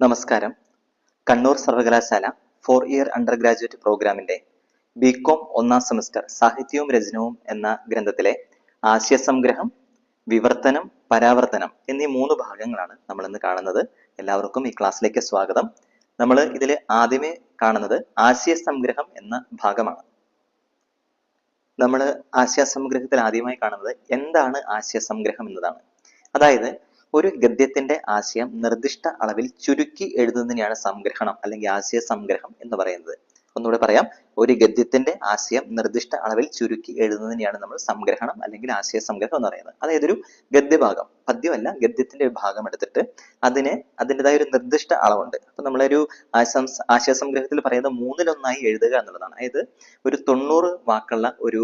നമസ്കാരം. കണ്ണൂർ സർവകലാശാല four year undergraduate പ്രോഗ്രാമിന്റെ ബികോം ഒന്നാം സെമസ്റ്റർ സാഹിത്യവും രചനവും എന്ന ഗ്രന്ഥത്തിലെ ആശയ സംഗ്രഹം വിവർത്തനം പരാവർത്തനം എന്നീ മൂന്ന് ഭാഗങ്ങളാണ് നമ്മൾ ഇന്ന് കാണുന്നത്. എല്ലാവർക്കും ഈ ക്ലാസ്സിലേക്ക് സ്വാഗതം. നമ്മൾ ഇതിൽ ആദ്യമേ കാണുന്നത് ആശയ സംഗ്രഹം എന്ന ഭാഗമാണ്. നമ്മൾ ആശയ സംഗ്രഹത്തിൽ ആദ്യമായി കാണുന്നത് എന്താണ് ആശയ സംഗ്രഹം എന്നതാണ്. അതായത് ഒരു ഗദ്യത്തിന്റെ ആശയം നിർദ്ദിഷ്ട അളവിൽ ചുരുക്കി എഴുതുന്നതിനെയാണ് സംഗ്രഹണം അല്ലെങ്കിൽ ആശയ സംഗ്രഹം എന്ന് പറയുന്നത്. ഒന്നുകൂടെ പറയാം. ഒരു ഗദ്യത്തിന്റെ ആശയം നിർദ്ദിഷ്ട അളവിൽ ചുരുക്കി എഴുതുന്നതിനെയാണ് നമ്മൾ സംഗ്രഹണം അല്ലെങ്കിൽ ആശയ സംഗ്രഹം എന്ന് പറയുന്നത്. അതായത് ഒരു ഗദ്യഭാഗം. പദ്യമല്ല ഗദ്യത്തിന്റെ ഒരു ഭാഗം എടുത്തിട്ട് അതിന് അതിന്റെതായ ഒരു നിർദ്ദിഷ്ട അളവുണ്ട്. അപ്പൊ നമ്മളൊരു ആശയം സംഗ്രഹത്തിൽ പറയുന്നത് മൂന്നിലൊന്നായി എഴുതുക എന്നുള്ളതാണ്. അതായത് ഒരു തൊണ്ണൂറ് വാക്കുള്ള ഒരു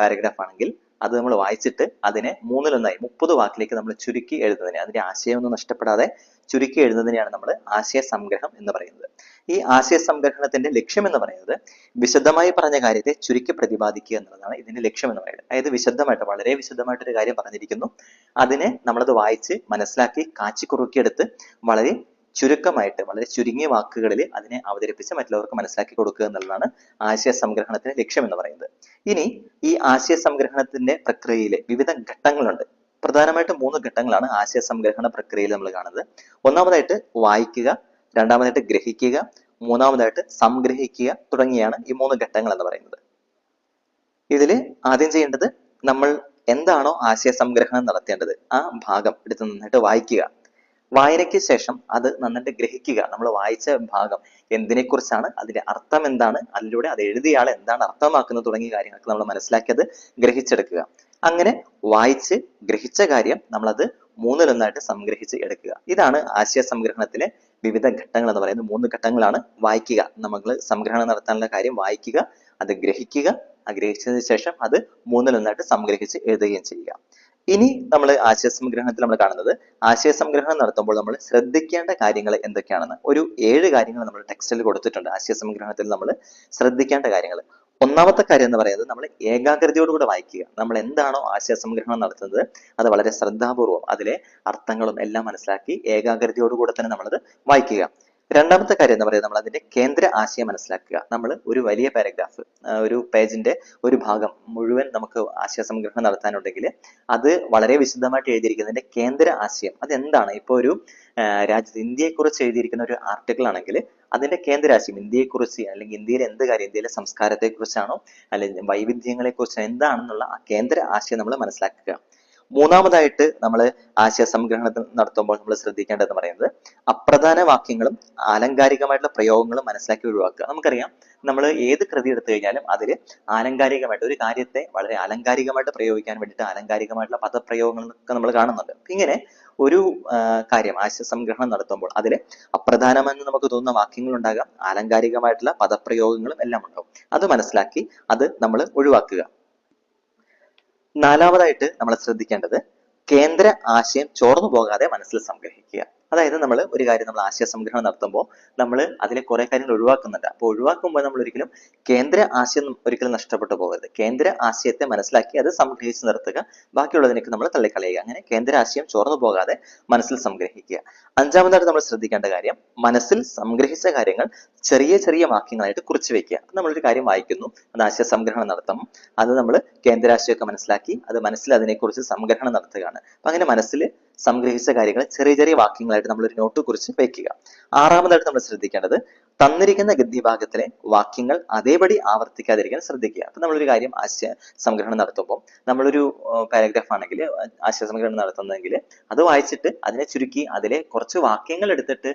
പാരഗ്രാഫ് ആണെങ്കിൽ അത് നമ്മൾ വായിച്ചിട്ട് അതിനെ മൂന്നിലൊന്നായി മുപ്പത് വാക്കിലേക്ക് നമ്മൾ ചുരുക്കി എഴുതുന്നതിനെ അതിന്റെ ആശയമൊന്നും നഷ്ടപ്പെടാതെ ചുരുക്കി എഴുതുന്നതിനെയാണ് നമ്മൾ ആശയ സംഗ്രഹം എന്ന് പറയുന്നത്. ഈ ആശയ സംഗ്രഹണത്തിന്റെ ലക്ഷ്യം എന്ന് പറയുന്നത് വിശദമായി പറഞ്ഞ കാര്യത്തെ ചുരുക്കി പ്രതിപാദിക്കുക എന്നുള്ളതാണ് ഇതിന്റെ ലക്ഷ്യം എന്ന് പറയുന്നത്. അതായത് വിശദമായിട്ട് വളരെ വിശദമായിട്ട് ഒരു കാര്യം പറഞ്ഞിരിക്കുന്നു. അതിനെ നമ്മളത് വായിച്ച് മനസ്സിലാക്കി കാച്ചി കുറുക്കിയെടുത്ത് വളരെ ചുരുക്കമായിട്ട് വളരെ ചുരുങ്ങിയ വാക്കുകളിൽ അതിനെ അവതരിപ്പിച്ച് മറ്റുള്ളവർക്ക് മനസ്സിലാക്കി കൊടുക്കുക എന്നുള്ളതാണ് ആശയ സംഗ്രഹണത്തിന്റെ ലക്ഷ്യം എന്ന് പറയുന്നത്. ഇനി ഈ ആശയ സംഗ്രഹണത്തിന്റെ പ്രക്രിയയിൽ വിവിധ ഘട്ടങ്ങളുണ്ട്. പ്രധാനമായിട്ട് മൂന്ന് ഘട്ടങ്ങളാണ് ആശയ സംഗ്രഹണ പ്രക്രിയയിൽ നമ്മൾ കാണുന്നത്. ഒന്നാമതായിട്ട് വായിക്കുക രണ്ടാമതായിട്ട് ഗ്രഹിക്കുക മൂന്നാമതായിട്ട് സംഗ്രഹിക്കുക തുടങ്ങിയാണ് ഈ മൂന്ന് ഘട്ടങ്ങൾ എന്ന് പറയുന്നത്. ഇതിൽ ആദ്യം ചെയ്യേണ്ടത് നമ്മൾ എന്താണോ ആശയ സംഗ്രഹണം നടത്തേണ്ടത് ആ ഭാഗം എടുത്ത് നന്നായിട്ട് വായിക്കുക. വായനയ്ക്ക് ശേഷം അത് നന്നായിട്ട് ഗ്രഹിക്കുക. നമ്മൾ വായിച്ച ഭാഗം എന്തിനെക്കുറിച്ചാണ് അതിന്റെ അർത്ഥം എന്താണ് അതിലൂടെ അത് എഴുതിയ ആൾ എന്താണ് അർത്ഥമാക്കുന്നത് തുടങ്ങിയ കാര്യങ്ങളൊക്കെ നമ്മൾ മനസ്സിലാക്കിയത് ഗ്രഹിച്ചെടുക്കുക. അങ്ങനെ വായിച്ച് ഗ്രഹിച്ച കാര്യം നമ്മളത് മൂന്നിലൊന്നായിട്ട് സംഗ്രഹിച്ച് എടുക്കുക. ഇതാണ് ആശയ സംഗ്രഹണത്തിലെ വിവിധ ഘട്ടങ്ങൾ എന്ന് പറയുന്നത്. മൂന്ന് ഘട്ടങ്ങളാണ് വായിക്കുക. നമ്മൾ സംഗ്രഹണം നടത്താനുള്ള കാര്യം വായിക്കുക അത് ഗ്രഹിക്കുക ആ ഗ്രഹിച്ചതിന് ശേഷം അത് മൂന്നിലൊന്നായിട്ട് സംഗ്രഹിച്ച് എഴുതുകയും ചെയ്യുക. ഇനി നമ്മൾ ആശയ സംഗ്രഹണത്തിൽ നമ്മൾ കാണുന്നത് ആശയ സംഗ്രഹണം നടത്തുമ്പോൾ നമ്മൾ ശ്രദ്ധിക്കേണ്ട കാര്യങ്ങൾ എന്തൊക്കെയാണെന്ന്. ഒരു ഏഴ് കാര്യങ്ങൾ നമ്മൾ ടെക്സ്റ്റിൽ കൊടുത്തിട്ടുണ്ട്. ആശയ സംഗ്രഹണത്തിൽ നമ്മൾ ശ്രദ്ധിക്കേണ്ട കാര്യങ്ങൾ ഒന്നാമത്തെ കാര്യം എന്ന് പറയുന്നത് നമ്മൾ ഏകാഗ്രതയോടുകൂടെ വായിക്കുക. നമ്മൾ എന്താണോ ആശയ സംഗ്രഹണം നടത്തുന്നത് അത് വളരെ ശ്രദ്ധാപൂർവം അതിലെ അർത്ഥങ്ങളും എല്ലാം മനസ്സിലാക്കി ഏകാഗ്രതയോടുകൂടെ തന്നെ നമ്മളത് വായിക്കുക. രണ്ടാമത്തെ കാര്യം എന്ന് പറയുന്നത് നമ്മൾ അതിന്റെ കേന്ദ്ര ആശയം മനസ്സിലാക്കുക. നമ്മൾ ഒരു വലിയ പാരഗ്രാഫ് ഒരു പേജിന്റെ ഒരു ഭാഗം മുഴുവൻ നമുക്ക് ആശയ സംഗ്രഹണം നടത്താനുണ്ടെങ്കിൽ അത് വളരെ വിശദമായിട്ട് എഴുതിയിരിക്കുന്നതിന്റെ കേന്ദ്ര ആശയം അതെന്താണ്? ഇപ്പോൾ ഒരു രാജ്യത്ത് ഇന്ത്യയെക്കുറിച്ച് എഴുതിയിരിക്കുന്ന ഒരു ആർട്ടിക്കിൾ ആണെങ്കിൽ അതിന്റെ കേന്ദ്രാശയം ഇന്ത്യയെക്കുറിച്ച് അല്ലെങ്കിൽ ഇന്ത്യയിലെ എന്ത് കാര്യം ഇന്ത്യയിലെ സംസ്കാരത്തെക്കുറിച്ചാണോ അല്ലെങ്കിൽ വൈവിധ്യങ്ങളെക്കുറിച്ച് എന്താണെന്നുള്ള ആ കേന്ദ്ര ആശയം നമ്മൾ മനസ്സിലാക്കുക. മൂന്നാമതായിട്ട് നമ്മൾ ആശയ സംഗ്രഹണത്തിൽ നടത്തുമ്പോൾ നമ്മൾ ശ്രദ്ധിക്കേണ്ടതെന്ന് പറയുന്നത് അപ്രധാന വാക്യങ്ങളും ആലങ്കാരികമായിട്ടുള്ള പ്രയോഗങ്ങളും മനസ്സിലാക്കി ഒഴിവാക്കുക. നമുക്കറിയാം നമ്മൾ ഏത് കൃതി എടുത്തു കഴിഞ്ഞാലും അതിൽ ആലങ്കാരികമായിട്ട് ഒരു കാര്യത്തെ വളരെ ആലങ്കാരികമായിട്ട് പ്രയോഗിക്കാൻ വേണ്ടിയിട്ട് ആലങ്കാരികമായിട്ടുള്ള പദപ്രയോഗങ്ങളൊക്കെ നമ്മൾ കാണുന്നുണ്ട്. ഇങ്ങനെ ഒരു കാര്യം ആശയ സംഗ്രഹണം നടത്തുമ്പോൾ അതിൽ അപ്രധാനമെന്ന് നമുക്ക് തോന്നുന്ന വാക്യങ്ങൾ ഉണ്ടാകാം ആലങ്കാരികമായിട്ടുള്ള പദപ്രയോഗങ്ങളും എല്ലാം ഉണ്ടാവും അത് മനസ്സിലാക്കി അത് നമ്മൾ ഒഴിവാക്കുക. നാലാമതായിട്ട് നമ്മൾ ശ്രദ്ധിക്കേണ്ടത് കേന്ദ്ര ആശയം ചോർന്നു പോകാതെ മനസ്സിൽ സംഗ്രഹിക്കുക. അതായത് നമ്മൾ ഒരു കാര്യം നമ്മൾ ആശയ സംഗ്രഹം നടത്തുമ്പോൾ നമ്മൾ അതിലെ കുറെ കാര്യങ്ങൾ ഒഴിവാക്കുന്നുണ്ട്. അപ്പോൾ ഒഴിവാക്കുമ്പോൾ നമ്മൾ ഒരിക്കലും കേന്ദ്ര ആശയം ഒരിക്കലും നഷ്ടപ്പെട്ടു പോകരുത്. കേന്ദ്ര ആശയത്തെ മനസ്സിലാക്കി അത് സംഗ്രഹിച്ച് നിർത്തുക. ബാക്കിയുള്ളതിനൊക്കെ നമ്മൾ തള്ളിക്കളയുക. അങ്ങനെ കേന്ദ്ര ആശയം ചോർന്നു പോകാതെ മനസ്സിൽ സംഗ്രഹിക്കുക. അഞ്ചാമതായിട്ട് നമ്മൾ ശ്രദ്ധിക്കേണ്ട കാര്യം മനസ്സിൽ സംഗ്രഹിച്ച കാര്യങ്ങൾ ചെറിയ ചെറിയ വാക്യങ്ങളായിട്ട് കുറിച്ച് വെക്കുക. നമ്മളൊരു കാര്യം വായിക്കുന്നു. അത് ആശയ സംഗ്രഹണം നടത്തും അത് നമ്മൾ കേന്ദ്രാശയമൊക്കെ മനസ്സിലാക്കി അത് മനസ്സിൽ അതിനെക്കുറിച്ച് സംഗ്രഹണം നടത്തുകയാണ്. അപ്പം അങ്ങനെ മനസ്സിൽ സംഗ്രഹിച്ച കാര്യങ്ങൾ ചെറിയ ചെറിയ വാക്യങ്ങളായിട്ട് നമ്മൾ ഒരു നോട്ട് കുറിച്ച് വെക്കുക. ആറാമതായിട്ട് നമ്മൾ ശ്രദ്ധിക്കേണ്ടത് തന്നിരിക്കുന്ന ഗദ്യഭാഗത്തിലെ വാക്യങ്ങൾ അതേപടി ആവർത്തിക്കാതിരിക്കാൻ ശ്രദ്ധിക്കുക. അപ്പൊ നമ്മളൊരു കാര്യം ആശയ സംഗ്രഹണം നടത്തുമ്പോൾ നമ്മളൊരു പാരഗ്രാഫ് ആണെങ്കിൽ ആശയ സംഗ്രഹണം നടത്തുന്നതെങ്കിൽ അത് വായിച്ചിട്ട് അതിനെ ചുരുക്കി അതിലെ കുറച്ച് വാക്യങ്ങൾ എടുത്തിട്ട്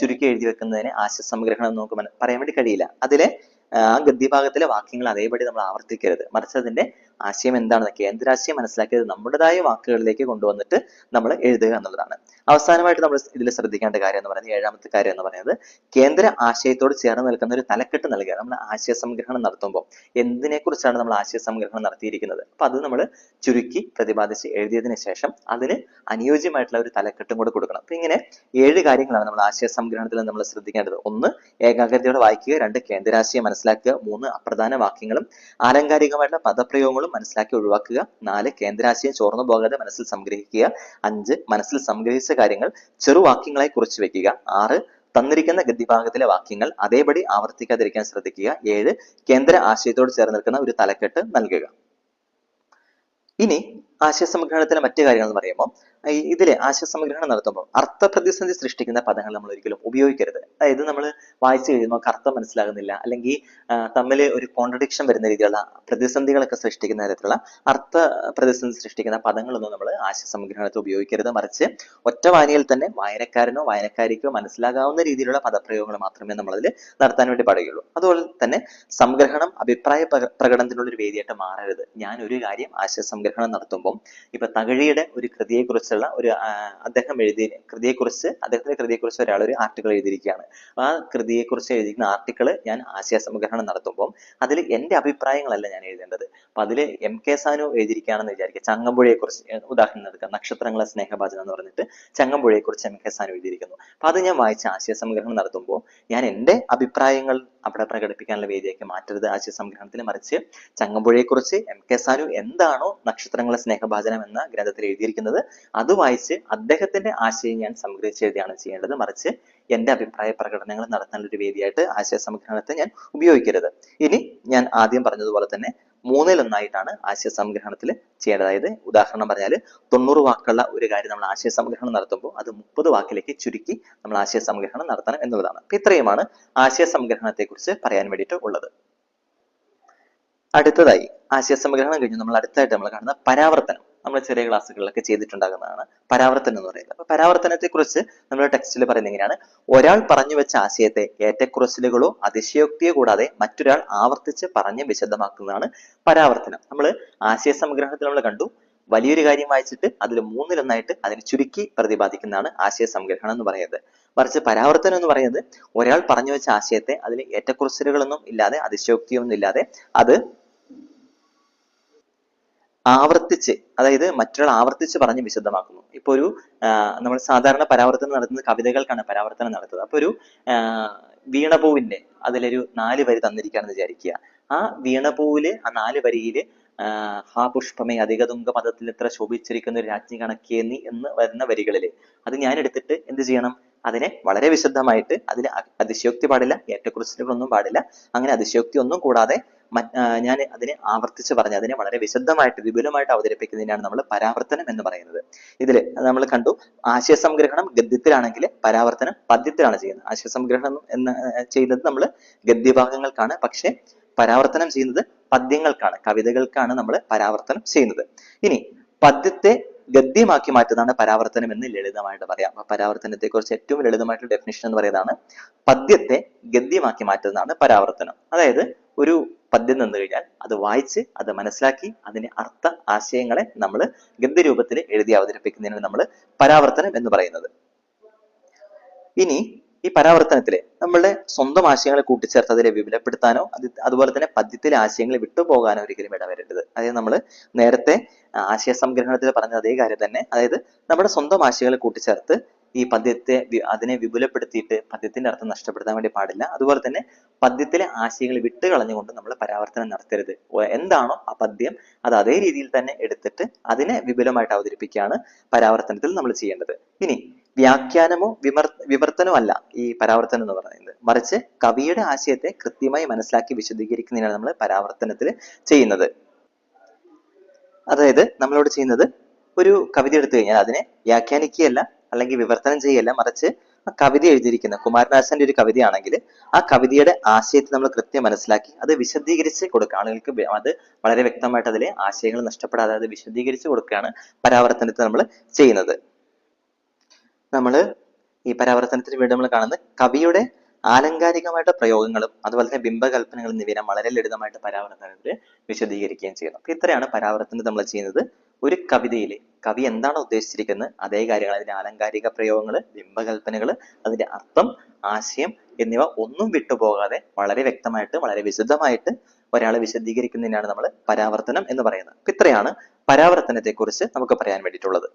ചുരുക്കി എഴുതി വെക്കുന്നതിന് ആശയ സംഗ്രഹണം എന്ന് നമുക്ക് പറയാൻ വേണ്ടി കഴിയില്ല. അതിലെ ആ ഗദ്യഭാഗത്തിലെ വാക്യങ്ങൾ അതേപടി നമ്മൾ ആവർത്തിക്കരുത്. മറിച്ച് അതിന്റെ ആശയം എന്താണെന്ന് കേന്ദ്രാശയം മനസ്സിലാക്കിയത് നമ്മുടേതായ വാക്കുകളിലേക്ക് കൊണ്ടുവന്നിട്ട് നമ്മൾ എഴുതുക എന്നുള്ളതാണ്. അവസാനമായിട്ട് നമ്മൾ ഇതിൽ ശ്രദ്ധിക്കേണ്ട കാര്യം എന്ന് പറയുന്നത് ഏഴാമത്തെ കാര്യം എന്ന് പറയുന്നത് കേന്ദ്ര ആശയത്തോട് ചേർന്ന് നിൽക്കുന്ന ഒരു തലക്കെട്ട് നൽകുക നമ്മൾ ആശയ സംഗ്രഹണം നടത്തുമ്പോൾ എന്തിനെക്കുറിച്ചാണ് നമ്മൾ ആശയ സംഗ്രഹണം നടത്തിയിരിക്കുന്നത്? അപ്പൊ അത് നമ്മൾ ചുരുക്കി പ്രതിപാദിച്ച് എഴുതിയതിന് ശേഷം അതിന് അനുയോജ്യമായിട്ടുള്ള ഒരു തലക്കെട്ടും കൂടെ കൊടുക്കണം. അപ്പൊ ഇങ്ങനെ ഏഴ് കാര്യങ്ങളാണ് നമ്മൾ ആശയ സംഗ്രഹണത്തിൽ നമ്മൾ ശ്രദ്ധിക്കേണ്ടത്. ഒന്ന് ഏകാഗ്രതയോടെ വായിക്കുക. രണ്ട് കേന്ദ്രാശയം മനസ്സിലാക്കുക. മൂന്ന് അപ്രധാന വാക്യങ്ങളും ആലങ്കാരികമായിട്ടുള്ള പദപ്രയോഗങ്ങളും മനസ്സിലാക്കി ഒഴിവാക്കുക. നാല് കേന്ദ്രാശയം ചോർന്നു പോകാതെ മനസ്സിൽ സംഗ്രഹിക്കുക. അഞ്ച് മനസ്സിൽ സംഗ്രഹിച്ച കാര്യങ്ങൾ ചെറുവാക്യങ്ങളായി കുറിച്ചു വെക്കുക. ആറ് തന്നിരിക്കുന്ന ഗദ്യഭാഗത്തിലെ വാക്യങ്ങൾ അതേപടി ആവർത്തിക്കാതിരിക്കാൻ ശ്രദ്ധിക്കുക. ഏഴ് കേന്ദ്ര ആശയത്തോട് ചേർന്ന് നിൽക്കുന്ന ഒരു തലക്കെട്ട് നൽകുക. ഇനി ആശയസംഗ്രഹണത്തിലെ മറ്റു കാര്യങ്ങൾ എന്ന് പറയുമ്പോൾ ഇതിൽ ആശയ സംഗ്രഹണം നടത്തുമ്പോൾ അർത്ഥപ്രതിസന്ധി സൃഷ്ടിക്കുന്ന പദങ്ങൾ നമ്മൾ ഒരിക്കലും ഉപയോഗിക്കരുത്. അതായത് നമ്മൾ വായിച്ചു കഴിയുമ്പോൾ അർത്ഥം മനസ്സിലാകുന്നില്ല. അല്ലെങ്കിൽ തമ്മിൽ ഒരു കോൺട്രഡിക്ഷൻ വരുന്ന രീതിയിലുള്ള പ്രതിസന്ധികളൊക്കെ സൃഷ്ടിക്കുന്ന തരത്തിലുള്ള അർത്ഥ പ്രതിസന്ധി സൃഷ്ടിക്കുന്ന പദങ്ങളൊന്നും നമ്മൾ ആശയസംഗ്രഹണത്തിൽ ഉപയോഗിക്കരുത്. മറിച്ച് ഒറ്റ വായനയിൽ തന്നെ വായനക്കാരനോ വായനക്കാരിക്കോ മനസ്സിലാകാവുന്ന രീതിയിലുള്ള പദപ്രയോഗങ്ങൾ മാത്രമേ നമ്മൾ അതിൽ നടത്താൻ വേണ്ടി പാടുകയുള്ളൂ. അതുപോലെ തന്നെ സംഗ്രഹണം അഭിപ്രായ പ്രക- പ്രകടനത്തിനുള്ള ഒരു വേദിയായിട്ട് മാറരുത്. ഞാൻ ഒരു കാര്യം ആശയസംഗ്രഹണം നടത്തുമ്പോൾ ഇപ്പൊ തകഴിയുടെ ഒരു കൃതിയെക്കുറിച്ചുള്ള ഒരു അദ്ദേഹം എഴുതിയ കൃതിയെക്കുറിച്ച് അദ്ദേഹത്തിന്റെ കൃതിയെക്കുറിച്ച് ഒരാൾ ഒരു ആർട്ടിക്കിൾ എഴുതിയിരിക്കുകയാണ്. ആ കൃതിയെക്കുറിച്ച് എഴുതിയിരിക്കുന്ന ആർട്ടിക്കിൾ ഞാൻ ആശയ സംഗ്രഹണം നടത്തുമ്പോൾ അതിൽ എന്റെ അഭിപ്രായങ്ങളല്ല ഞാൻ എഴുതേണ്ടത്. അപ്പൊ അതിൽ എം കെ സാനു എഴുതിയിരിക്കുകയാണെന്ന് വിചാരിക്കുക. ചങ്ങമ്പുഴയെക്കുറിച്ച് കുറിച്ച് ഉദാഹരണം എടുക്കാം. നക്ഷത്രങ്ങളെ സ്നേഹഭാചനം എന്ന് പറഞ്ഞിട്ട് ചങ്ങമ്പുഴയെക്കുറിച്ച് എം കെ സാനു എഴുതിയിരിക്കുന്നു. അപ്പൊ അത് ഞാൻ വായിച്ച ആശയസംഗ്രഹണം നടത്തുമ്പോൾ ഞാൻ എന്റെ അഭിപ്രായങ്ങൾ അവിടെ പ്രകടിപ്പിക്കാനുള്ള വേദിയാക്കി മാറ്റരുത് ആശയ സംഗ്രഹത്തിൽ മറിച്ച് ചങ്ങമ്പുഴയെക്കുറിച്ച് എം കെ സാനു എന്താണോ നക്ഷത്രങ്ങളെ സ്നേഹഭാചനം എന്ന ഗ്രന്ഥത്തിൽ എഴുതിയിരിക്കുന്നത്. അത് വായിച്ച് അദ്ദേഹത്തിന്റെ ആശയം ഞാൻ സംഗ്രഹിച്ച് എഴുതിയാണ് ചെയ്യേണ്ടത്. മറിച്ച് എന്റെ അഭിപ്രായ പ്രകടനങ്ങൾ നടത്താനുള്ള ഒരു വേദിയായിട്ട് ആശയസംഗ്രഹണത്തെ ഞാൻ ഉപയോഗിക്കരുത്. ഇനി ഞാൻ ആദ്യം പറഞ്ഞതുപോലെ തന്നെ മൂന്നിലൊന്നായിട്ടാണ് ആശയസംഗ്രഹണത്തിൽ ചെയ്യേണ്ടത്. അതായത് ഉദാഹരണം പറഞ്ഞാൽ തൊണ്ണൂറ് വാക്കുള്ള ഒരു കാര്യം നമ്മൾ ആശയ സംഗ്രഹണം നടത്തുമ്പോൾ അത് മുപ്പത് വാക്കിലേക്ക് ചുരുക്കി നമ്മൾ ആശയ സംഗ്രഹണം നടത്തണം എന്നുള്ളതാണ്. അപ്പൊ ഇത്രയുമാണ് ആശയ സംഗ്രഹണത്തെക്കുറിച്ച് പറയാൻ വേണ്ടിയിട്ട് ഉള്ളത്. അടുത്തതായി ആശയ ആശയസംഗ്രഹണം കഴിഞ്ഞു. നമ്മൾ അടുത്തായിട്ട് നമ്മൾ കാണുന്ന പരാവർത്തനം. നമ്മൾ ചെറിയ ക്ലാസ്സുകളിലൊക്കെ ചെയ്തിട്ടുണ്ടാകുന്നതാണ് പരാവർത്തനം എന്ന് പറയുന്നത്. അപ്പൊ പരാവർത്തനത്തെ കുറിച്ച് നമ്മൾ ടെക്സ്റ്റിൽ പറയുന്നത് എങ്ങനെയാണ് ഒരാൾ പറഞ്ഞു വെച്ച ആശയത്തെ ഏറ്റക്കുറച്ചിലുകളോ അതിശയോക്തിയോ കൂടാതെ മറ്റൊരാൾ ആവർത്തിച്ച് പറഞ്ഞ് വിശദമാക്കുന്നതാണ് പരാവർത്തനം. നമ്മൾ ആശയ സംഗ്രഹത്തിൽ നമ്മൾ കണ്ടു. വലിയൊരു കാര്യം വായിച്ചിട്ട് അതിൽ മൂന്നിലൊന്നായിട്ട് അതിനെ ചുരുക്കി പ്രതിപാദിക്കുന്നതാണ് ആശയ സംഗ്രഹണം എന്ന് പറയുന്നത്. മറിച്ച് പരാവർത്തനം എന്ന് പറയുന്നത് ഒരാൾ പറഞ്ഞു വെച്ച ആശയത്തെ അതിൽ ഏറ്റക്കുറച്ചിലുകളൊന്നും ഇല്ലാതെ അതിശയോക്തിയൊന്നും ഇല്ലാതെ അത് ആവർത്തിച്ച് അതായത് മറ്റൊരാൾ ആവർത്തിച്ച് പറഞ്ഞ് വിശദമാക്കുന്നു. ഇപ്പൊ ഒരു നമ്മൾ സാധാരണ പരാവർത്തനം നടത്തുന്ന കവിതകൾക്കാണ് പരാവർത്തനം നടത്തുന്നത്. അപ്പൊ ഒരു വീണപൂവിന്റെ അതിലൊരു നാല് വരി തന്നിരിക്കുകയാണെന്ന് വിചാരിക്കുക. ആ വീണപൂവിൽ ആ നാല് വരിയിൽ ഹാ പുഷ്പമേ അധികതുങ്ക പദത്തിൽ എത്ര ശോഭിച്ചിരിക്കുന്ന ഒരു രാജ്ഞി കണക്കേ നീ എന്ന് വരുന്ന വരികളിൽ. അത് ഞാൻ എടുത്തിട്ട് എന്ത് ചെയ്യണം? അതിനെ വളരെ വിശദമായിട്ട് അതിൽ അതിശയോക്തി പാടില്ല ഏറ്റക്കുറിച്ചിലുകളൊന്നും പാടില്ല. അങ്ങനെ അതിശയോക്തി ഒന്നും കൂടാതെ ഞാൻ അതിനെ ആവർത്തിച്ച് പറഞ്ഞ് അതിനെ വളരെ വിശദമായിട്ട് വിപുലമായിട്ട് അവതരിപ്പിക്കുന്നതിനാണ് നമ്മൾ പരാവർത്തനം എന്ന് പറയുന്നത്. ഇതിൽ നമ്മൾ കണ്ടു ആശയ സംഗ്രഹണം ഗദ്യത്തിലാണെങ്കിൽ പരാവർത്തനം പദ്യത്തിലാണ് ചെയ്യുന്നത്. ആശയ സംഗ്രഹണം എന്ന് ചെയ്യുന്നത് നമ്മൾ ഗദ്യഭാഗങ്ങൾക്കാണ് പക്ഷേ പരാവർത്തനം ചെയ്യുന്നത് പദ്യങ്ങൾക്കാണ് കവിതകൾക്കാണ് നമ്മൾ പരാവർത്തനം ചെയ്യുന്നത്. ഇനി പദ്യത്തെ ഗദ്യമാക്കി മാറ്റുന്നതാണ് പരാവർത്തനം എന്ന് ലളിതമായിട്ട് പറയാം. പരാവർത്തനത്തെ കുറിച്ച് ഏറ്റവും ലളിതമായിട്ടുള്ള ഡെഫിനിഷൻ എന്ന് പറയുന്നതാണ് പദ്യത്തെ ഗദ്യമാക്കി മാറ്റുന്നതാണ് പരാവർത്തനം. അതായത് ഒരു പദ്യം തന്നു കഴിഞ്ഞാൽ അത് വായിച്ച് അത് മനസ്സിലാക്കി അതിന്റെ അർത്ഥ ആശയങ്ങളെ നമ്മൾ ഗദ്യരൂപത്തിൽ എഴുതി അവതരിപ്പിക്കുന്നതിന് നമ്മൾ പരാവർത്തനം എന്ന് പറയുന്നത്. ഇനി ഈ പരാവർത്തനത്തിൽ നമ്മളുടെ സ്വന്തം ആശയങ്ങളെ കൂട്ടിച്ചേർത്ത് അതിനെ വിപുലപ്പെടുത്താനോ അത് അതുപോലെ തന്നെ പദ്യത്തിലെ ആശയങ്ങൾ വിട്ടുപോകാനോ ഒരിക്കലും ഇടവരരുത്. അതായത് നമ്മൾ നേരത്തെ ആശയ സംഗ്രഹണത്തിൽ പറഞ്ഞ അതേ കാര്യം തന്നെ. അതായത് നമ്മുടെ സ്വന്തം ആശയങ്ങളെ കൂട്ടിച്ചേർത്ത് ഈ പദ്യത്തെ അതിനെ വിപുലപ്പെടുത്തിയിട്ട് പദ്യത്തിന്റെ അർത്ഥം നഷ്ടപ്പെടുത്താൻ വേണ്ടി പാടില്ല. അതുപോലെ തന്നെ പദ്യത്തിലെ ആശയങ്ങൾ വിട്ട് കളഞ്ഞുകൊണ്ട് നമ്മൾ പരാവർത്തനം നടത്തരുത്. എന്താണോ ആ പദ്യം അത് അതേ രീതിയിൽ തന്നെ എടുത്തിട്ട് അതിനെ വിപുലമായിട്ട് അവതരിപ്പിക്കുകയാണ് പരാവർത്തനത്തിൽ നമ്മൾ ചെയ്യേണ്ടത്. ഇനി വ്യാഖ്യാനമോ വിമർ വിവർത്തനമോ അല്ല ഈ പരാവർത്തനം എന്ന് പറയുന്നത്. മറിച്ച് കവിയുടെ ആശയത്തെ കൃത്യമായി മനസ്സിലാക്കി വിശദീകരിക്കുന്നതിനാണ് നമ്മൾ പരാവർത്തനത്തിൽ ചെയ്യുന്നത്. അതായത് നമ്മളോട് ചെയ്യുന്നത് ഒരു കവിത എടുത്തു കഴിഞ്ഞാൽ അതിനെ വ്യാഖ്യാനിക്കുകയല്ല അല്ലെങ്കിൽ വിവർത്തനം ചെയ്യല്ല മറിച്ച് ആ കവിത എഴുതിയിരിക്കുന്ന കുമാരനാശാന്റെ ഒരു കവിതയാണെങ്കിൽ ആ കവിതയുടെ ആശയത്തെ നമ്മൾ കൃത്യം മനസ്സിലാക്കി അത് വിശദീകരിച്ച് കൊടുക്കുക. ആളുകൾക്ക് അത് വളരെ വ്യക്തമായിട്ട് അതിലെ ആശയങ്ങൾ നഷ്ടപ്പെടാതെ അത് വിശദീകരിച്ച് കൊടുക്കുകയാണ് പരാവർത്തനത്തിൽ നമ്മൾ ചെയ്യുന്നത്. നമ്മൾ ഈ പരാവർത്തനത്തിന് വേണ്ടി നമ്മൾ കാണുന്നത് കവിയുടെ ആലങ്കാരികമായിട്ട് പ്രയോഗങ്ങളും അതുപോലെ തന്നെ ബിംബകൽപ്പനകൾ എന്നിവയെ വളരെ ലളിതമായിട്ട് പരാവർത്തനത്തിൽ വിശദീകരിക്കുകയും ചെയ്യുന്നു. അപ്പൊ ഇത്രയാണ് പരാവർത്തനം നമ്മൾ ചെയ്യുന്നത് ഒരു കവിതയിൽ കവി എന്താണ് ഉദ്ദേശിച്ചിരിക്കുന്നത്? അതേ കാര്യങ്ങൾ അതിന്റെ ആലങ്കാരിക പ്രയോഗങ്ങൾ ബിംബകൽപ്പനകൾ അതിന്റെ അർത്ഥം ആശയം എന്നിവ ഒന്നും വിട്ടുപോകാതെ വളരെ വ്യക്തമായിട്ട് വളരെ വിശദമായിട്ട് ഒരാളെ വിശദീകരിക്കുന്നതിനാണ് നമ്മൾ പരാവർത്തനം എന്ന് പറയുന്നത്. ഇത്രയാണ് പരാവർത്തനത്തെ കുറിച്ച് നമുക്ക് പറയാൻ വേണ്ടിയിട്ടുള്ളത്.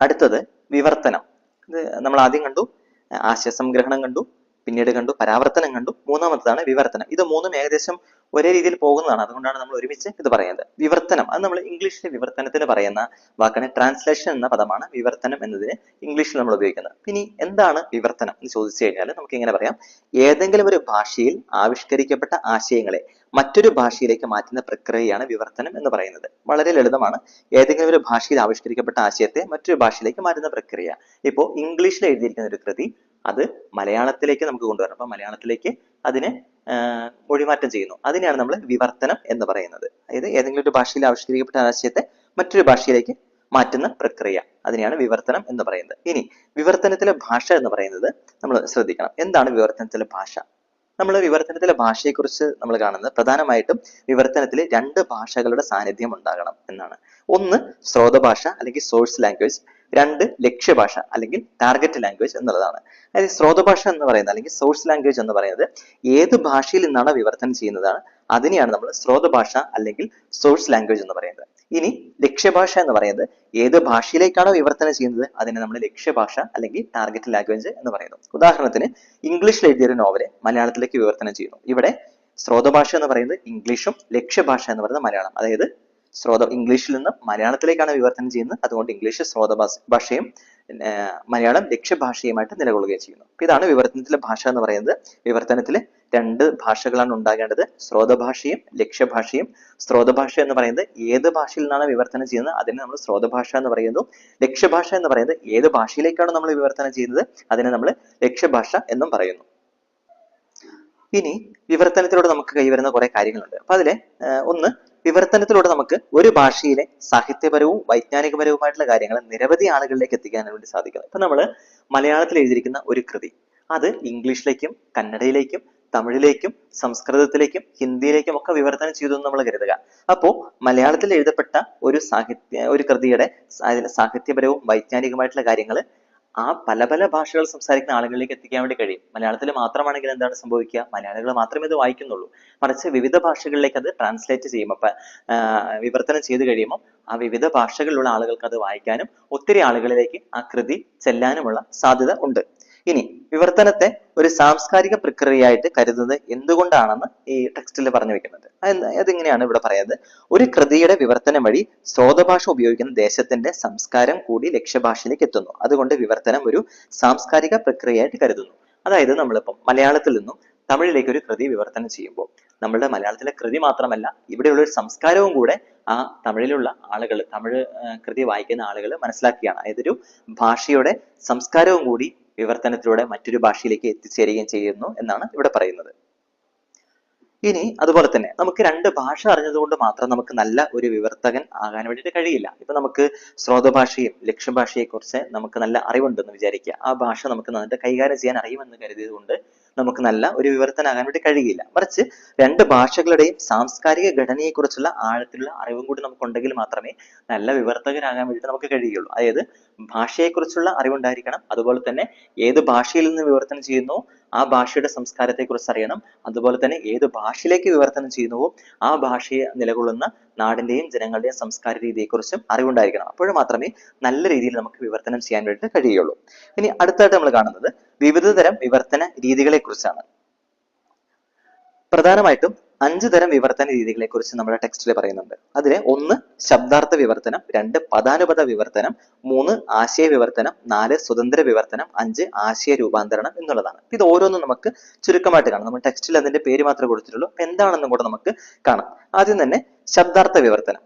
അടുത്തത് വിവർത്തനം. ഇത് നമ്മൾ ആദ്യം കണ്ടു ആശയ സംഗ്രഹണം കണ്ടു പിന്നീട് കണ്ടു പരാവർത്തനം കണ്ടു. മൂന്നാമത്തതാണ് വിവർത്തനം. ഇത് മൂന്നും ഏകദേശം ഒരേ രീതിയിൽ പോകുന്നതാണ്. അതുകൊണ്ടാണ് നമ്മൾ ഒരുമിച്ച് ഇത് പറയുന്നത്. വിവർത്തനം. അത് നമ്മൾ ഇംഗ്ലീഷിലെ വിവർത്തനത്തിന് പറയുന്ന വാക്കാണ് ട്രാൻസ്ലേഷൻ എന്ന പദമാണ് വിവർത്തനം എന്നതിന് ഇംഗ്ലീഷിൽ നമ്മൾ ഉപയോഗിക്കുന്നത്. ഇനി എന്താണ് വിവർത്തനം എന്ന് ചോദിച്ചു കഴിഞ്ഞാൽ നമുക്ക് ഇങ്ങനെ പറയാം. ഏതെങ്കിലും ഒരു ഭാഷയിൽ ആവിഷ്കരിക്കപ്പെട്ട ആശയങ്ങളെ മറ്റൊരു ഭാഷയിലേക്ക് മാറ്റുന്ന പ്രക്രിയയാണ് വിവർത്തനം എന്ന് പറയുന്നത്. വളരെ ലളിതമാണ്. ഏതെങ്കിലും ഒരു ഭാഷയിൽ ആവിഷ്കരിക്കപ്പെട്ട ആശയത്തെ മറ്റൊരു ഭാഷയിലേക്ക് മാറ്റുന്ന പ്രക്രിയ. ഇപ്പോൾ ഇംഗ്ലീഷിൽ എഴുതിയിരിക്കുന്ന ഒരു കൃതി അത് മലയാളത്തിലേക്ക് നമുക്ക് കൊണ്ടുവരണം. അപ്പൊ മലയാളത്തിലേക്ക് അതിനെ മൊഴിമാറ്റം ചെയ്യുന്നു. അതിനെയാണ് നമ്മൾ വിവർത്തനം എന്ന് പറയുന്നത്. അതായത് ഏതെങ്കിലും ഒരു ഭാഷയിൽ ആവിഷ്കരിക്കപ്പെട്ട ആശയത്തെ മറ്റൊരു ഭാഷയിലേക്ക് മാറ്റുന്ന പ്രക്രിയ. അതിനെയാണ് വിവർത്തനം എന്ന് പറയുന്നത്. ഇനി വിവർത്തനത്തിലെ ഭാഷ എന്ന് പറയുന്നത് നമ്മൾ ശ്രദ്ധിക്കണം. എന്താണ് വിവർത്തനത്തിലെ ഭാഷ? നമ്മൾ വിവർത്തനത്തിലെ ഭാഷയെക്കുറിച്ച് നമ്മൾ കാണുന്നത് പ്രധാനമായിട്ടും വിവർത്തനത്തിൽ രണ്ട് ഭാഷകളുടെ സാന്നിധ്യം ഉണ്ടാകണം എന്നാണ്. ഒന്ന് സ്രോതഭാഷ അല്ലെങ്കിൽ സോഴ്സ് ലാംഗ്വേജ് രണ്ട് ലക്ഷ്യഭാഷ അല്ലെങ്കിൽ ടാർഗറ്റ് ലാംഗ്വേജ് എന്നുള്ളതാണ്. അതായത് സ്രോതഭാഷ എന്ന് പറയുന്നത് അല്ലെങ്കിൽ സോഴ്സ് ലാംഗ്വേജ് എന്ന് പറയുന്നത് ഏത് ഭാഷയിൽ നിന്നാണ് വിവർത്തനം ചെയ്യുന്നതാണ്. അതിനെയാണ് നമ്മൾ സ്രോതഭാഷ അല്ലെങ്കിൽ സോഴ്സ് ലാംഗ്വേജ് എന്ന് പറയുന്നത്. ഇനി ലക്ഷ്യഭാഷ എന്ന് പറയുന്നത് ഏത് ഭാഷയിലേക്കാണോ വിവർത്തനം ചെയ്യുന്നത് അതിനെ നമ്മൾ ലക്ഷ്യഭാഷ അല്ലെങ്കിൽ ടാർഗറ്റ് ലാംഗ്വേജ് എന്ന് പറയുന്നു. ഉദാഹരണത്തിന് ഇംഗ്ലീഷിൽ എഴുതിയ ഒരു നോവൽ മലയാളത്തിലേക്ക് വിവർത്തനം ചെയ്യുന്നു. ഇവിടെ സ്രോതഭാഷ എന്ന് പറയുന്നത് ഇംഗ്ലീഷും ലക്ഷ്യഭാഷ എന്ന് പറയുന്നത് മലയാളം. അതായത് സ്രോത ഇംഗ്ലീഷിൽ നിന്ന് മലയാളത്തിലേക്കാണ് വിവർത്തനം ചെയ്യുന്നത്. അതുകൊണ്ട് ഇംഗ്ലീഷ് സ്രോത ഭാഷയും മലയാളം ലക്ഷ്യഭാഷയുമായിട്ട് നിലകൊള്ളുകയും ചെയ്യുന്നു. ഇതാണ് വിവർത്തനത്തിലെ ഭാഷ എന്ന് പറയുന്നത്. വിവർത്തനത്തിൽ രണ്ട് ഭാഷകളാണ് ഉണ്ടാകേണ്ടത്. സ്രോതഭാഷയും ലക്ഷ്യഭാഷയും. സ്രോതഭാഷ എന്ന് പറയുന്നത് ഏത് ഭാഷയിൽ നിന്നാണ് വിവർത്തനം ചെയ്യുന്നത്? അതിനെ നമ്മൾ സ്രോതഭാഷ എന്ന് പറയുന്നു. ലക്ഷ്യഭാഷ എന്ന് പറയുന്നത് ഏത് ഭാഷയിലേക്കാണ് നമ്മൾ വിവർത്തനം ചെയ്യുന്നത്? അതിനെ നമ്മൾ ലക്ഷ്യഭാഷ എന്നും പറയുന്നു. ഇനി വിവർത്തനത്തിലൂടെ നമുക്ക് കൈവരുന്ന കുറെ കാര്യങ്ങളുണ്ട്. അപ്പൊ അതിലെ ഒന്ന് വിവർത്തനത്തിലൂടെ നമുക്ക് ഒരു ഭാഷയിലെ സാഹിത്യപരവും വൈജ്ഞാനികപരവുമായിട്ടുള്ള കാര്യങ്ങൾ നിരവധി ആളുകളിലേക്ക് എത്തിക്കാൻ വേണ്ടി സാധിക്കുന്നു ഇപ്പൊ നമ്മൾ മലയാളത്തിൽ എഴുതിയിരിക്കുന്ന ഒരു കൃതി. അത് ഇംഗ്ലീഷിലേക്കും കന്നഡയിലേക്കും തമിഴിലേക്കും സംസ്കൃതത്തിലേക്കും ഹിന്ദിയിലേക്കും ഒക്കെ വിവർത്തനം ചെയ്തു എന്ന് നമ്മൾ കരുതുക. അപ്പോൾ മലയാളത്തിൽ എഴുതപ്പെട്ട ഒരു സാഹിത്യ ഒരു കൃതിയുടെ സാഹിത്യപരവും വൈജ്ഞാനികമായിട്ടുള്ള കാര്യങ്ങൾ ആ പല പല ഭാഷകൾ സംസാരിക്കുന്ന ആളുകളിലേക്ക് എത്തിക്കാൻ വേണ്ടി കഴിയും. മലയാളത്തിൽ മാത്രമാണെങ്കിൽ എന്താണ് സംഭവിക്കുക? മലയാളികൾ മാത്രമേ ഇത് വായിക്കുന്നുള്ളൂ. മറിച്ച് വിവിധ ഭാഷകളിലേക്ക് അത് ട്രാൻസ്ലേറ്റ് ചെയ്യുമ്പോൾ വിവർത്തനം ചെയ്ത് കഴിയുമ്പോൾ ആ വിവിധ ഭാഷകളിലുള്ള ആളുകൾക്ക് അത് വായിക്കാനും ഒത്തിരി ആളുകളിലേക്ക് ആ കൃതി ചെല്ലാനുമുള്ള സാധ്യത ഉണ്ട്. ഇനി വിവർത്തനത്തെ ഒരു സാംസ്കാരിക പ്രക്രിയയായിട്ട് കരുതുന്നത് എന്തുകൊണ്ടാണെന്ന് ഈ ടെക്സ്റ്റിൽ പറഞ്ഞു വെക്കുന്നത്. അതെന്താ- അതെങ്ങനെയാണ് ഇവിടെ പറയുന്നത് ഒരു കൃതിയുടെ വിവർത്തനം വഴി സ്രോതഭാഷ ഉപയോഗിക്കുന്ന ദേശത്തിന്റെ സംസ്കാരം കൂടി ലക്ഷ്യഭാഷയിലേക്ക് എത്തുന്നു. അതുകൊണ്ട് വിവർത്തനം ഒരു സാംസ്കാരിക പ്രക്രിയയായിട്ട് കരുതുന്നു. അതായത് നമ്മളിപ്പം മലയാളത്തിൽ നിന്നും തമിഴിലേക്ക് ഒരു കൃതി വിവർത്തനം ചെയ്യുമ്പോൾ നമ്മളുടെ മലയാളത്തിലെ കൃതി മാത്രമല്ല ഇവിടെയുള്ള ഒരു സംസ്കാരവും കൂടെ ആ തമിഴിലുള്ള ആളുകൾ തമിഴ് കൃതി വായിക്കുന്ന ആളുകൾ മനസ്സിലാക്കിയാണ്. അതായത് ഒരു ഭാഷയുടെ സംസ്കാരവും കൂടി വിവർത്തനത്തിലൂടെ മറ്റൊരു ഭാഷയിലേക്ക് എത്തിച്ചേരുകയും ചെയ്യുന്നു എന്നാണ് ഇവിടെ പറയുന്നത്. ഇനി അതുപോലെ തന്നെ നമുക്ക് രണ്ട് ഭാഷ അറിഞ്ഞതുകൊണ്ട് മാത്രം നമുക്ക് നല്ല ഒരു വിവർത്തകൻ ആകാൻ വേണ്ടിയിട്ട് കഴിയില്ല. ഇപ്പൊ നമുക്ക് സ്രോതഭാഷയും ലക്ഷ്യഭാഷയെ കുറിച്ച് നമുക്ക് നല്ല അറിവുണ്ടെന്ന് വിചാരിക്കുക. ആ ഭാഷ നമുക്ക് നന്നായിട്ട് കൈകാര്യം ചെയ്യാൻ അറിയുമെന്ന് കരുതിയത് കൊണ്ട് നമുക്ക് നല്ല ഒരു വിവർത്തനാകാൻ വേണ്ടി കഴിയില്ല. മറിച്ച് രണ്ട് ഭാഷകളുടെയും സാംസ്കാരിക ഘടനയെക്കുറിച്ചുള്ള ആഴത്തിലുള്ള അറിവും കൂടി നമുക്കുണ്ടെങ്കിൽ മാത്രമേ നല്ല വിവർത്തകരാകാൻ വേണ്ടി നമുക്ക് കഴിയുകയുള്ളൂ അതായത് ഭാഷയെക്കുറിച്ചുള്ള അറിവുണ്ടായിരിക്കണം. അതുപോലെ തന്നെ ഏത് ഭാഷയിൽ നിന്ന് വിവർത്തനം ചെയ്യുന്നു ആ ഭാഷയുടെ സംസ്കാരത്തെക്കുറിച്ച് അറിയണം. അതുപോലെ തന്നെ ഏത് ഭാഷയിലേക്ക് വിവർത്തനം ചെയ്യുന്നുവോ ആ ഭാഷയെ നിലകൊള്ളുന്ന നാടിന്റെയും ജനങ്ങളുടെയും സംസ്കാര രീതിയെക്കുറിച്ചും അറിവുണ്ടായിരിക്കണം. അപ്പോൾ മാത്രമേ നല്ല രീതിയിൽ നമുക്ക് വിവർത്തനം ചെയ്യാൻ വേണ്ടി കഴിയുള്ളൂ. ഇനി അടുത്തായിട്ട് നമ്മൾ കാണുന്നത് വിവിധ തരം വിവർത്തന രീതികളെ കുറിച്ചാണ് പ്രധാനമായിട്ടും അഞ്ച് തരം വിവർത്തന രീതികളെ കുറിച്ച് നമ്മുടെ ടെക്സ്റ്റിൽ പറയുന്നുണ്ട്. അതിലെ ഒന്ന് ശബ്ദാർത്ഥ വിവർത്തനം രണ്ട് പദാനുപത വിവർത്തനം മൂന്ന് ആശയ വിവർത്തനം നാല് സ്വതന്ത്ര വിവർത്തനം അഞ്ച് ആശയ രൂപാന്തരണം എന്നുള്ളതാണ്. ഇത് ഓരോന്നും നമുക്ക് ചുരുക്കമായിട്ട് കാണാം. നമ്മൾ ടെക്സ്റ്റിൽ അതിന്റെ പേര് മാത്രമേ കൊടുത്തിട്ടുള്ളൂ. എന്താണെന്നും കൂടെ നമുക്ക് കാണാം. ആദ്യം തന്നെ ശബ്ദാർത്ഥ വിവർത്തനം.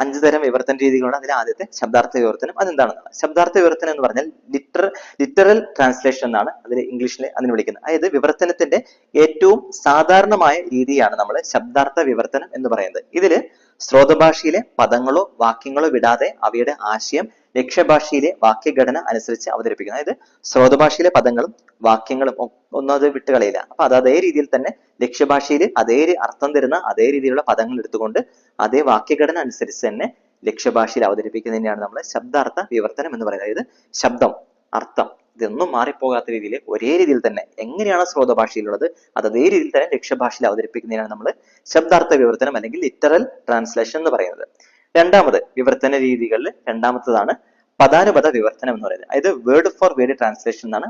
അഞ്ച് തരം വിവർത്തന രീതികളുണ്ട് അതിൽ ആദ്യത്തെ ശബ്ദാർത്ഥ വിവർത്തനം. അതെന്താണെന്നാണ് ശബ്ദാർത്ഥ വിവർത്തനം എന്ന് പറഞ്ഞാൽ ലിറ്റർ ലിറ്ററൽ ട്രാൻസ്ലേഷൻ എന്നാണ് അതിൽ ഇംഗ്ലീഷിൽ അതിന് വിളിക്കുന്നത്. അതായത് വിവർത്തനത്തിന്റെ ഏറ്റവും സാധാരണമായ രീതിയാണ് നമ്മൾ ശബ്ദാർത്ഥ വിവർത്തനം എന്ന് പറയുന്നത്. ഇതിൽ സ്രോതഭാഷയിലെ പദങ്ങളോ വാക്യങ്ങളോ വിടാതെ അവയുടെ ആശയം ലക്ഷ്യഭാഷയിലെ വാക്യഘടന അനുസരിച്ച് അവതരിപ്പിക്കുന്നു. അതായത് സ്രോതഭാഷയിലെ പദങ്ങളും വാക്യങ്ങളും ഒ- ഒന്നും അത് വിട്ടുകളയില്ല അപ്പൊ അത് അതേ രീതിയിൽ തന്നെ ലക്ഷ്യഭാഷയിൽ അതേ അർത്ഥം തരുന്ന അതേ രീതിയിലുള്ള പദങ്ങൾ എടുത്തുകൊണ്ട് അതേ വാക്യഘടന അനുസരിച്ച് തന്നെ ലക്ഷ്യഭാഷയിൽ അവതരിപ്പിക്കുന്നതിനെയാണ് നമ്മൾ ശബ്ദാർത്ഥ വിവർത്തനം എന്ന് പറയുന്നത്. അതായത് ശബ്ദം അർത്ഥം ഇതൊന്നും മാറിപ്പോകാത്ത രീതിയിൽ ഒരേ രീതിയിൽ തന്നെ എങ്ങനെയാണ് സ്രോതഭാഷയിലുള്ളത് അത് അതേ രീതിയിൽ തന്നെ ലക്ഷ്യഭാഷയിൽ അവതരിപ്പിക്കുന്നതിനാണ് നമ്മൾ ശബ്ദാർത്ഥ വിവർത്തനം അല്ലെങ്കിൽ ലിറ്ററൽ ട്രാൻസ്ലേഷൻ എന്ന് പറയുന്നത്. രണ്ടാമത് വിവർത്തന രീതികളിൽ രണ്ടാമത്തതാണ് പദാനുപത വിവർത്തനം എന്ന് പറയുന്നത്. അതായത് വേർഡ് ഫോർ വേർഡ് ട്രാൻസ്ലേഷൻ എന്നാണ്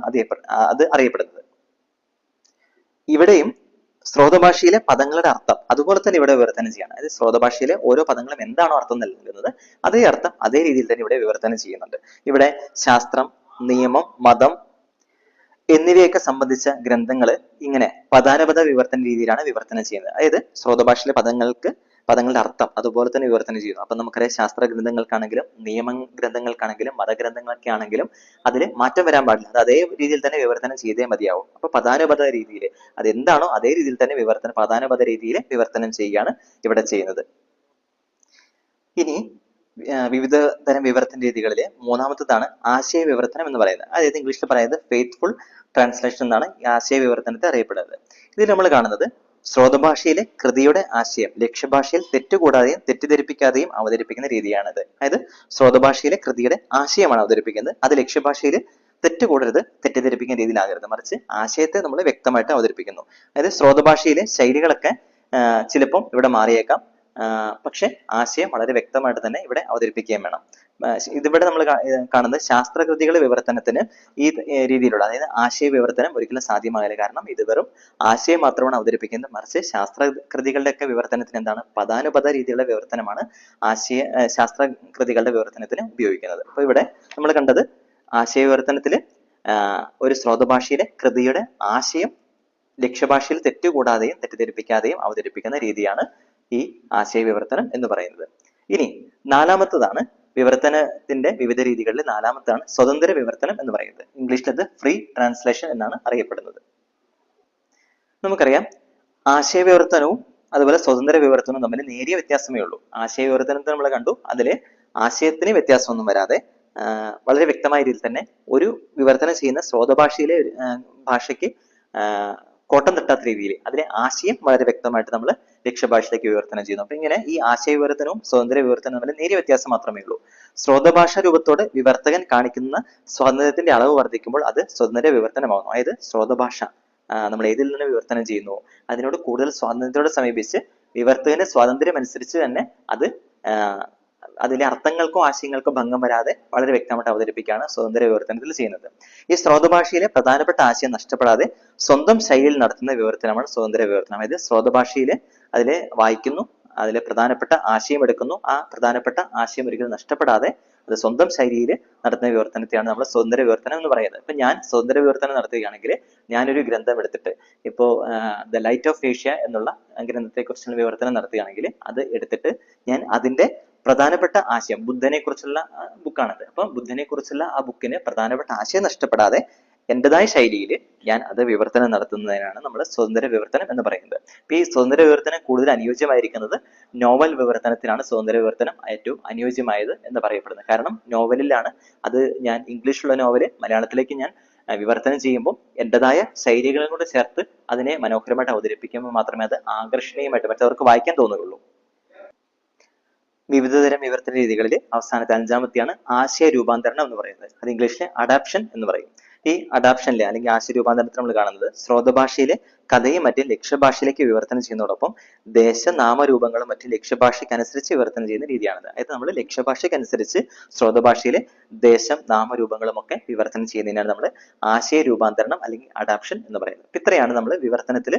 അത് അറിയപ്പെടുന്നത്. ഇവിടെയും സ്രോതഭാഷയിലെ പദങ്ങളുടെ അർത്ഥം അതുപോലെ തന്നെ ഇവിടെ വിവർത്തനം ചെയ്യണം. അതായത് സ്രോതഭാഷയിലെ ഓരോ പദങ്ങളും എന്താണോ അർത്ഥം നൽകുന്നത് അതേ അർത്ഥം അതേ രീതിയിൽ തന്നെ ഇവിടെ വിവർത്തനം ചെയ്യുന്നുണ്ട്. ഇവിടെ ശാസ്ത്രം നിയമം മതം എന്നിവയൊക്കെ സംബന്ധിച്ച ഗ്രന്ഥങ്ങൾ ഇങ്ങനെ പദാനുപത വിവർത്തന രീതിയിലാണ് വിവർത്തനം ചെയ്യുന്നത്. അതായത് സ്രോതഭാഷയിലെ പദങ്ങൾക്ക് പദങ്ങളുടെ അർത്ഥം അതുപോലെ തന്നെ വിവർത്തനം ചെയ്യുന്നു. അപ്പം നമുക്കറിയാം ശാസ്ത്ര ഗ്രന്ഥങ്ങൾക്കാണെങ്കിലും നിയമ ഗ്രന്ഥങ്ങൾക്കാണെങ്കിലും മതഗ്രന്ഥങ്ങളൊക്കെ ആണെങ്കിലും അതിൽ മാറ്റം വരാൻ പാടില്ല. അത് അതേ രീതിയിൽ തന്നെ വിവർത്തനം ചെയ്തേ മതിയാവും. അപ്പൊ പദാനുപത രീതിയിൽ അത് എന്താണോ അതേ രീതിയിൽ തന്നെ വിവർത്തനം പദാനുപത രീതിയിൽ വിവർത്തനം ചെയ്യുകയാണ് ഇവിടെ ചെയ്യുന്നത്. ഇനി വിവിധ തരം വിവർത്തന രീതികളിൽ മൂന്നാമത്തേതാണ് ആശയ വിവർത്തനം എന്ന് പറയുന്നത്. അതായത് ഇംഗ്ലീഷിൽ പറയുന്നത് ഫെയ്ത്ത്ഫുൾ ട്രാൻസ്ലേഷൻ എന്നാണ് ആശയ വിവർത്തനത്തെ അറിയപ്പെടുന്നത്. ഇതിൽ നമ്മൾ കാണുന്നത് സ്രോതഭാഷയിലെ കൃതിയുടെ ആശയം ലക്ഷ്യഭാഷയിൽ തെറ്റുകൂടാതെയും തെറ്റിദ്ധരിപ്പിക്കാതെയും അവതരിപ്പിക്കുന്ന രീതിയാണിത്. അതായത് സ്രോതഭാഷയിലെ കൃതിയുടെ ആശയമാണ് അവതരിപ്പിക്കുന്നത്. അത് ലക്ഷ്യഭാഷയിൽ തെറ്റുകൂടരുത് തെറ്റിദ്ധരിപ്പിക്കുന്ന രീതിയിലാകരുത്. മറിച്ച് ആശയത്തെ നമ്മൾ വ്യക്തമായിട്ട് അവതരിപ്പിക്കുന്നു. അതായത് സ്രോതഭാഷയിലെ ശൈലികളൊക്കെ ചിലപ്പം ഇവിടെ മാറിയേക്കാം. പക്ഷേ ആശയം വളരെ വ്യക്തമായിട്ട് തന്നെ ഇവിടെ അവതരിപ്പിക്കുകയും വേണം. ഇതിവിടെ നമ്മൾ കാണുന്നത് ശാസ്ത്രകൃതികളുടെ വിവർത്തനത്തിന് ഈ രീതിയിലുള്ള അതായത് ആശയ വിവർത്തനം ഒരിക്കലും സാധ്യമാകില്ല. കാരണം ഇത് വെറും ആശയം മാത്രമാണ് അവതരിപ്പിക്കുന്നത്. മറിച്ച് ശാസ്ത്രകൃതികളുടെ ഒക്കെ വിവർത്തനത്തിന് എന്താണ്? പദാനുപത രീതിയിലുള്ള വിവർത്തനമാണ് ആശയ ശാസ്ത്രകൃതികളുടെ ശാസ്ത്ര വിവർത്തനത്തിന് ഉപയോഗിക്കുന്നത്. അപ്പൊ ഇവിടെ നമ്മൾ കണ്ടത് ആശയ വിവർത്തനത്തിൽ ഒരു സ്രോതഭാഷയിലെ കൃതിയുടെ ആശയം ലക്ഷ്യഭാഷയിൽ തെറ്റുകൂടാതെയും തെറ്റിദ്ധരിപ്പിക്കാതെയും അവതരിപ്പിക്കുന്ന രീതിയാണ് ഈ ആശയ വിവർത്തനം എന്ന് പറയുന്നത്. ഇനി നാലാമത്തതാണ് വിവർത്തനത്തിന്റെ വിവിധ രീതികളിൽ നാലാമത്താണ് സ്വതന്ത്ര വിവർത്തനം എന്ന് പറയുന്നത്. ഇംഗ്ലീഷിൽ അത് ഫ്രീ ട്രാൻസ്ലേഷൻ എന്നാണ് അറിയപ്പെടുന്നത്. നമുക്കറിയാം ആശയ വിവർത്തനവും അതുപോലെ സ്വതന്ത്ര വിവർത്തനവും തമ്മിൽ നേരിയ വ്യത്യാസമേ ഉള്ളൂ. ആശയ വിവർത്തനത്തെ നമ്മൾ കണ്ടു അതിലെ ആശയത്തിന് വ്യത്യാസമൊന്നും വരാതെ വളരെ വ്യക്തമായ രീതിയിൽ തന്നെ ഒരു വിവർത്തനം ചെയ്യുന്ന സ്രോതഭാഷയിലെ ഭാഷയ്ക്ക് കോട്ടം തട്ടാത്ത രീതിയിൽ അതിലെ ആശയം വളരെ വ്യക്തമായിട്ട് നമ്മൾ ലക്ഷ്യഭാഷയിലേക്ക് വിവർത്തനം ചെയ്യുന്നു. അപ്പൊ ഇങ്ങനെ ഈ ആശയ വിവർത്തനവും സ്വതന്ത്ര വിവർത്തനവും തമ്മിൽ നേരിയ വ്യത്യാസം മാത്രമേ ഉള്ളൂ. സ്രോതഭാഷ രൂപത്തോട് വിവർത്തകൻ കാണിക്കുന്ന സ്വാതന്ത്ര്യത്തിന്റെ അളവ് വർദ്ധിക്കുമ്പോൾ അത് സ്വതന്ത്ര വിവർത്തനമാകുന്നു. അതായത് സ്രോതഭാഷ നമ്മൾ ഏതിൽ നിന്ന് വിവർത്തനം ചെയ്യുന്നു അതിനോട് കൂടുതൽ സ്വാതന്ത്ര്യത്തോടെ സമീപിച്ച് വിവർത്തകന്റെ സ്വാതന്ത്ര്യം അനുസരിച്ച് തന്നെ അത് അതിലെ അർത്ഥങ്ങൾക്കോ ആശയങ്ങൾക്കോ ഭംഗം വരാതെ വളരെ വ്യക്തമായിട്ട് അവതരിപ്പിക്കുകയാണ് സ്വതന്ത്ര വിവർത്തനത്തിൽ ചെയ്യുന്നത്. ഈ സ്രോതഭാഷയിലെ പ്രധാനപ്പെട്ട ആശയം നഷ്ടപ്പെടാതെ സ്വന്തം ശൈലിയിൽ നടത്തുന്ന വിവർത്തനമാണ് സ്വതന്ത്ര വിവർത്തനം. അതായത് സ്രോതഭാഷയിലെ അതിലെ വായിക്കുന്നു അതിലെ പ്രധാനപ്പെട്ട ആശയം എടുക്കുന്നു. ആ പ്രധാനപ്പെട്ട ആശയം ഒരിക്കലും നഷ്ടപ്പെടാതെ അത് സ്വന്തം ശൈലിയിൽ നടത്തുന്ന വിവർത്തനത്തെയാണ് നമ്മൾ സ്വതന്ത്ര വിവർത്തനം എന്ന് പറയുന്നത്. ഇപ്പൊ ഞാൻ സ്വതന്ത്ര വിവർത്തനം നടത്തുകയാണെങ്കിൽ ഞാനൊരു ഗ്രന്ഥം എടുത്തിട്ട് ഇപ്പോ ദ ലൈറ്റ് ഓഫ് ഏഷ്യ എന്നുള്ള ഗ്രന്ഥത്തെ കുറിച്ചുള്ള വിവർത്തനം നടത്തുകയാണെങ്കിൽ അത് എടുത്തിട്ട് ഞാൻ അതിന്റെ പ്രധാനപ്പെട്ട ആശയം ബുദ്ധനെ കുറിച്ചുള്ള ബുക്കാണത്. അപ്പൊ ബുദ്ധനെ കുറിച്ചുള്ള ആ ബുക്കിന് പ്രധാനപ്പെട്ട ആശയം നഷ്ടപ്പെടാതെ എന്റേതായ ശൈലിയിൽ ഞാൻ അത് വിവർത്തനം നടത്തുന്നതിനാണ് നമ്മൾ സ്വതന്ത്ര വിവർത്തനം എന്ന് പറയുന്നത്. അപ്പൊ ഈ സ്വതന്ത്ര വിവർത്തനം കൂടുതൽ അനുയോജ്യമായിരിക്കുന്നത് നോവൽ വിവർത്തനത്തിനാണ് സ്വതന്ത്ര വിവർത്തനം ഏറ്റവും അനുയോജ്യമായത് എന്ന് പറയപ്പെടുന്നത്. കാരണം നോവലിലാണ് അത് ഞാൻ ഇംഗ്ലീഷിലുള്ള നോവൽ മലയാളത്തിലേക്ക് ഞാൻ വിവർത്തനം ചെയ്യുമ്പോൾ എന്റേതായ ശൈലികളും കൂടെ ചേർത്ത് അതിനെ മനോഹരമായിട്ട് അവതരിപ്പിക്കുമ്പോൾ മാത്രമേ അത് ആകർഷണീയമായിട്ട് മറ്റവർക്ക് വായിക്കാൻ തോന്നുകയുള്ളൂ. വിവിധതരം വിവർത്തന രീതികളിൽ അവസാനത്തെ അഞ്ചാമത്തെയാണ് ആശയ രൂപാന്തരണം എന്ന് പറയുന്നത്. അത് ഇംഗ്ലീഷിലെ അഡാപ്ഷൻ എന്ന് പറയും. ഈ അഡാപ്ഷനിലെ അല്ലെങ്കിൽ ആശയ രൂപാന്തരത്തിൽ നമ്മൾ കാണുന്നത് സ്രോതഭാഷയിലെ കഥയും മറ്റും ലക്ഷ്യഭാഷയിലേക്ക് വിവർത്തനം ചെയ്യുന്നതോടൊപ്പം ദേശനാമരൂപങ്ങളും മറ്റ് ലക്ഷ്യഭാഷയ്ക്കനുസരിച്ച് വിവർത്തനം ചെയ്യുന്ന രീതിയാണിത്. അതായത് നമ്മൾ ലക്ഷ്യഭാഷയ്ക്കനുസരിച്ച് സ്രോതഭാഷയിലെ ദേശം നാമരൂപങ്ങളും ഒക്കെ വിവർത്തനം ചെയ്യുന്നതിനാണ് നമ്മൾ ആശയ രൂപാന്തരണം അല്ലെങ്കിൽ അഡാപ്ഷൻ എന്ന് പറയുന്നത്. ഇത്രയാണ് നമ്മൾ വിവർത്തനത്തിൽ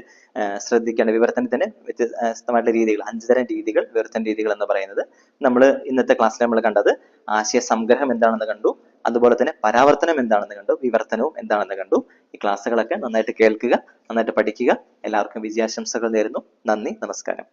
ശ്രദ്ധിക്കേണ്ട വിവർത്തനത്തിന് വ്യത്യസ്തമായിട്ടുള്ള രീതികൾ അഞ്ച് തരം രീതികൾ വിവർത്തന രീതികൾ എന്ന് പറയുന്നത്. നമ്മൾ ഇന്നത്തെ ക്ലാസ്സിൽ നമ്മൾ കണ്ടത് ആശയ സംഗ്രഹം എന്താണെന്ന് കണ്ടു. അതുപോലെ തന്നെ പരാവർത്തനം എന്താണെന്ന് കണ്ടു വിവർത്തനവും എന്താണെന്ന് കണ്ടു. ഈ ക്ലാസ്സുകളൊക്കെ നന്നായിട്ട് കേൾക്കുക നന്നായിട്ട് പഠിക്കുക. എല്ലാവർക്കും വിജയാശംസകൾ നേരുന്നു. നന്ദി നമസ്കാരം.